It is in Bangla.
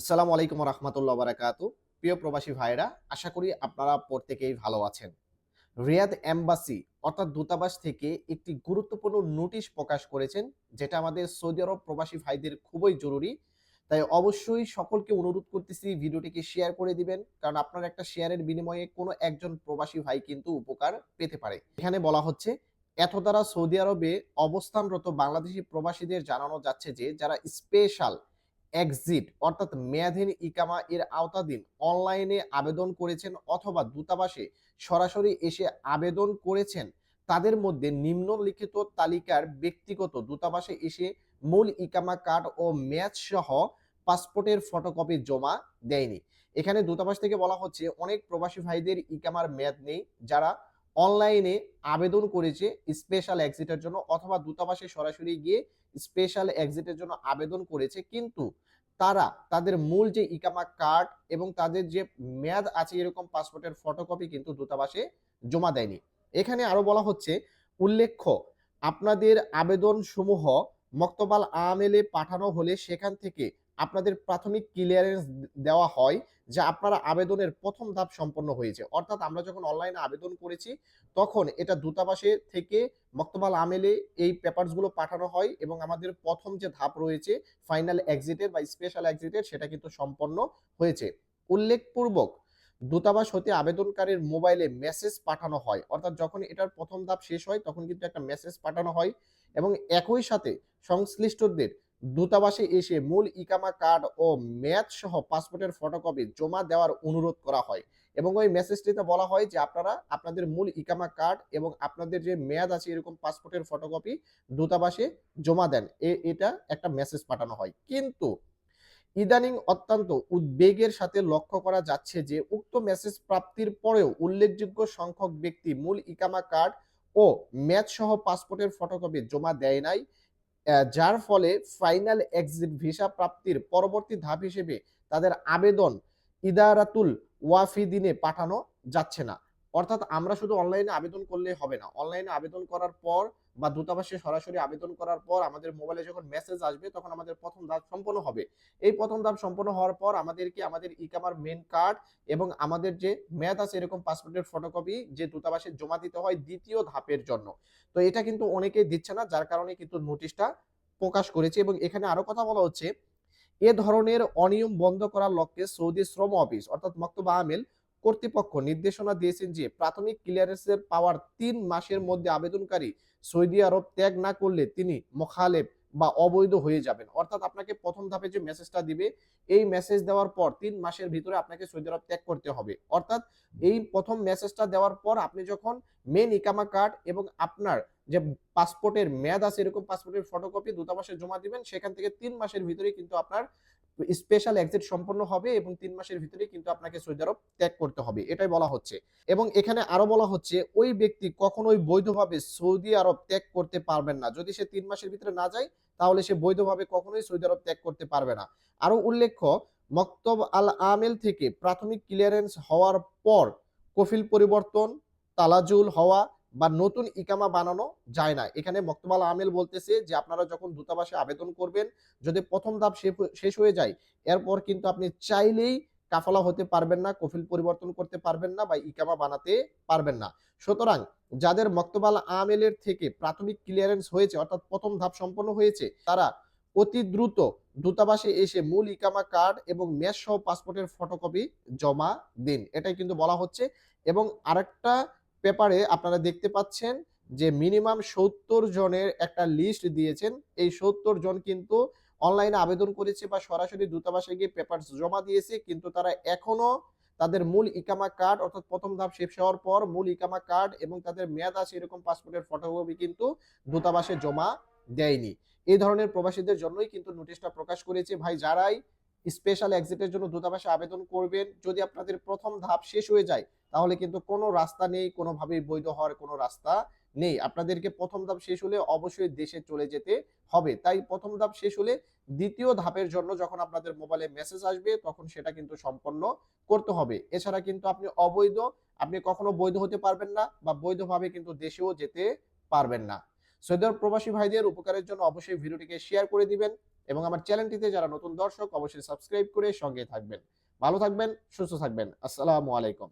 আসসালামু আলাইকুম রহমতুল্লাহ বারাকাতু প্রিয় প্রবাসী ভাইরা আশা করি আপনারা প্রত্যেকেই ভালো আছেন। রিয়াদ এম্বাসি, অর্থাৎ দূতাবাস থেকে একটি গুরুত্বপূর্ণ নোটিশ প্রকাশ করেছেন, যেটা আমাদের সৌদি আরব প্রবাসী ভাইদের খুবই জরুরি। তাই অবশ্যই সকলকে অনুরোধ করতেছি ভিডিওটিকে শেয়ার করে দিবেন, কারণ আপনার একটা শেয়ারের বিনিময়ে কোনো একজন প্রবাসী ভাই কিন্তু উপকার পেতে পারে। এখানে বলা হচ্ছে, এত দ্বারা সৌদি আরবে অবস্থানরত বাংলাদেশি প্রবাসীদের জানানো যাচ্ছে যে, যারা স্পেশাল এক্সিট অর্থাৎ মেয়াদহীন ইকামা এর আওতাধীন অনলাইনে আবেদন করেছেন অথবা দূতাবাসে সরাসরি এসে আবেদন করেছেন, তাদের মধ্যে নিম্নলিখিত তালিকার ব্যক্তিগত দূতাবাসে এসে মূল ইকামা কার্ড ও ম্যাচ সহ পাসপোর্টের ফটোকপি জমা দেয়নি। এখানে দূতাবাস থেকে বলা হচ্ছে, অনেক প্রবাসী ভাইদের ইকামার মেয়াদ নেই, যারা অনলাইনে আবেদন করেছে স্পেশাল এক্সিটের জন্য অথবা দূতাবাসে সরাসরি গিয়ে স্পেশাল এক্সিটের জন্য আবেদন করেছে। কিন্তু তারা তাদের মূল যে ইকামা কার্ড এবং তাদের যে মেয়াদ আছে এরকম পাসপোর্টের ফটোকপি কিন্তু দূতাবাসে জমা দেয়নি। এখানে আরও বলা হচ্ছে, উল্লেখ্য, আপনাদের আবেদন সমূহ মক্তবাল আমেলে পাঠানো হলে সেখান থেকে আপনাদের প্রাথমিক ক্লিয়ারেন্স দেওয়া হয়। যে আপনারা আবেদনের প্রথম ধাপ সম্পন্ন হয়েছে। অর্থাৎ আমরা যখন অনলাইনে আবেদন করেছি, তখন এটা দূতাবাসে থেকে মক্তবাল আমেলে এই পেপারসগুলো পাঠানো হয় এবং আমাদের প্রথম যে ধাপ রয়েছে ফাইনাল এক্সিটের বা স্পেশাল এক্সিটের সেটা কিন্তু সম্পন্ন হয়েছে। উল্লেখপূর্বক দূতাবাস হতে আবেদনকারীর মোবাইলে মেসেজ পাঠানো হয়। অর্থাৎ যখন এটার প্রথম ধাপ শেষ হয়, তখন কিন্তু একটা মেসেজ পাঠানো হয় এবং একই সাথে সংশ্লিষ্টদের দূতাবাসে এসে মূল ইকামা কার্ড ও ম্যাচ সহ পাসপোর্টের ফটোকপি জমা দেওয়ার অনুরোধ করা হয়। এবং ওই মেসেজটিতে বলা হয় যে, আপনারা আপনাদের মূল ইকামা কার্ড এবং আপনাদের যে মেয়াদ আছে, এরকম পাসপোর্টের ফটোকপি দূতাবাসে জমা দেন। এটা একটা মেসেজ পাঠানো হয়। কিন্তু ইদানিং অত্যন্ত উদ্বেগের সাথে লক্ষ্য করা যাচ্ছে যে, উক্ত মেসেজ প্রাপ্তির পরেও উল্লেখযোগ্য সংখ্যক ব্যক্তি মূল ইকামা কার্ড ও ম্যাচ সহ পাসপোর্টের ফটোকপি জমা দেয় নাই। যার ফলে ফাইনাল এক্সিট ভিসা প্রাপ্তির পরবর্তী ধাপ হিসেবে তাদের আবেদন ইদারাতুল ওয়াফিদিনে পাঠানো যাচ্ছে না। অর্থাৎ আমরা শুধু অনলাইনে আবেদন করলে হবে না। অনলাইনে আবেদন করার পর বা দূতাবাসে সরাসরি আবেদন করার পর আমাদের মোবাইলে যখন মেসেজ আসবে, তখন আমাদের প্রথম ধাপ সম্পন্ন হবে। এই প্রথম ধাপ সম্পন্ন হওয়ার পর আমাদেরকে আমাদের ইকামার মেন কার্ড এবং আমাদের যে মেয়াদ আছে এরকম পাসপোর্টের ফটোকপি যে দূতাবাসে জমা দিতে হয় দ্বিতীয় ধাপের জন্য। তো এটা কিন্তু অনেকেই দিচ্ছে না, যার কারণে কিন্তু নোটিশটা প্রকাশ করেছে এবং এখানে আরও কথা বলা হচ্ছে, এ ধরনের অনিয়ম বন্ধ করার লক্ষ্যে সৌদি শ্রম অফিস অর্থাৎ মক্তবা আমেল কর্তৃপক্ষ নির্দেশনা দিয়েছেন যে, প্রাথমিক ক্লিয়ারেন্সের পাওয়ার তিন মাসের মধ্যে আবেদনকারী সৌদি আরব ত্যাগ না করলে তিনি মোখালেব বা অবৈধ হয়ে যাবেন। অর্থাৎ আপনাকে প্রথম ধাপে যে মেসেজটা দিবে, এই মেসেজ দেওয়ার পর তিন মাসের ভিতরে আপনাকে সৌদি আরব ত্যাগ করতে হবে। অর্থাৎ এই প্রথম মেসেজটা দেওয়ার পর আপনি যখন মেন ইকামা কার্ড এবং আপনার যে পাসপোর্টের মেয়াদ আছে, এরকম পাসপোর্টের ফটোকপি দূতাবাসে জমা দিবেন, সেখান থেকে তিন মাসের ভিতরে কিন্তু আপনার স্পেশাল এক্সিট সম্পন্ন হবে এবং তিন মাসের ভিতরে কিন্তু আপনাকে সৌদি আরব ত্যাগ করতে হবে, এটাই বলা হচ্ছে। এবং এখানে আরও বলা হচ্ছে, ওই ব্যক্তি কখনোই বৈধভাবে সৌদি আরব ত্যাগ করতে পারবেন না। যদি সে তিন মাসের ভিতরে না যায়, তাহলে সে বৈধভাবে কখনোই সৌদি আরব ত্যাগ করতে পারবে না। আরও উল্লেখ্য, মক্তব আল আমেল থেকে প্রাথমিক ক্লিয়ারেন্স হওয়ার পর কফিল পরিবর্তন, তালাজুল হওয়া বা নতুন ইকামা বানানো যায় না। এখানে মক্তবাল আমেল বলতেছে যে, আপনারা যখন দূতাবাসে আবেদন করবেন, যদি প্রথম ধাপ শেষ হয়ে যায়, এরপর কিন্তু আপনি চাইলেই কাফলা হতে পারবেন না, কফিল পরিবর্তন করতে পারবেন না বা ইকামা বানাতে পারবেন না। সুতরাং যাদের মক্তবাল আমেলের থেকে প্রাথমিক ক্লিয়ারেন্স হয়েছে, অর্থাৎ প্রথম ধাপ সম্পন্ন হয়েছে, তারা অতি দ্রুত দূতাবাসে এসে মূল ইকামা কার্ড এবং ম্যাচ সহ পাসপোর্টের ফটোকপি জমা দিন। এটাই কিন্তু বলা হচ্ছে এবং আরেকটা পেপারে আপনারা দেখতে পাচ্ছেন যে মিনিমাম সত্তর জনের একটা লিস্ট দিয়েছেন। এই সত্তর জন কিন্তু অনলাইনে আবেদন করেছে বা সরাসরি দূতাবাসে গিয়ে পেপার জমা দিয়েছে, কিন্তু তারা এখনও তাদের মূল ইকামা কার্ড অর্থাৎ প্রথম ধাপ শেষ হওয়ার পর মূল ইকামা কার্ড এবং তাদের মেয়াদ আছে এরকম পাসপোর্টের ফটোকপি কিন্তু দূতাবাসে জমা দেয়নি। এই ধরনের প্রবাসীদের জন্যই কিন্তু নোটিশটা প্রকাশ করেছে ভাই, যারাই স্পেশাল এক্সিটের জন্য দূতাবাসে আবেদন করবেন। যদি আপনাদের প্রথম ধাপ শেষ হয়ে যায়, তাহলে কিন্তু কোনো রাস্তা নেই, কোনোভাবেই বৈধ হওয়ার কোনো রাস্তা নেই। আপনাদেরকে প্রথম ধাপ শেষ হলে অবশ্যই দেশে চলে যেতে হবে। তাই প্রথম ধাপ শেষ হলে দ্বিতীয় ধাপের জন্য যখন আপনাদের মোবাইলে মেসেজ আসবে, তখন সেটা কিন্তু সম্পন্ন করতে হবে। এছাড়া কিন্তু আপনি অবৈধ, আপনি কখনো বৈধ হতে পারবেন না বা বৈধভাবে কিন্তু দেশেও যেতে পারবেন না। সৌদি আরব প্রবাসী ভাইদের উপকারের জন্য অবশ্যই ভিডিওটিকে শেয়ার করে দিবেন এবং আমার চ্যানেলটিতে যারা নতুন দর্শক, অবশ্যই সাবস্ক্রাইব করে সঙ্গে থাকবেন। ভালো থাকবেন, সুস্থ থাকবেন। আসসালামু আলাইকুম।